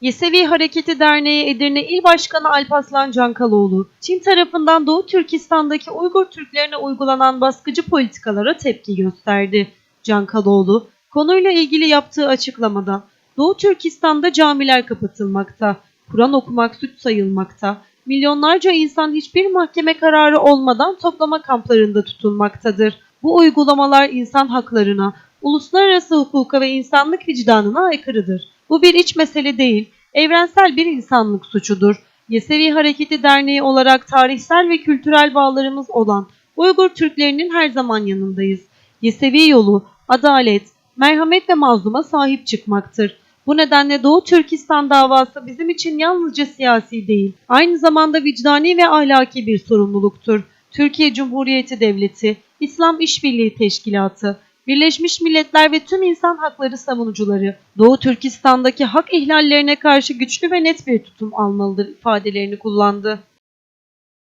Yesevi Hareketi Derneği Edirne İl Başkanı Alpaslan Cankaloğlu, Çin tarafından Doğu Türkistan'daki Uygur Türklerine uygulanan baskıcı politikalara tepki gösterdi. Cankaloğlu, konuyla ilgili yaptığı açıklamada, Doğu Türkistan'da camiler kapatılmakta, Kur'an okumak suç sayılmakta, milyonlarca insan hiçbir mahkeme kararı olmadan toplama kamplarında tutulmaktadır. Bu uygulamalar insan haklarına, uluslararası hukuka ve insanlık vicdanına aykırıdır. Bu bir iç mesele değil, evrensel bir insanlık suçudur. Yesevi Hareketi Derneği olarak tarihsel ve kültürel bağlarımız olan Uygur Türklerinin her zaman yanındayız. Yesevi yolu, adalet, merhamet ve mazluma sahip çıkmaktır. Bu nedenle Doğu Türkistan davası bizim için yalnızca siyasi değil, aynı zamanda vicdani ve ahlaki bir sorumluluktur. Türkiye Cumhuriyeti Devleti, İslam İşbirliği Teşkilatı, Birleşmiş Milletler ve tüm insan hakları savunucuları Doğu Türkistan'daki hak ihlallerine karşı güçlü ve net bir tutum almalıdır ifadelerini kullandı.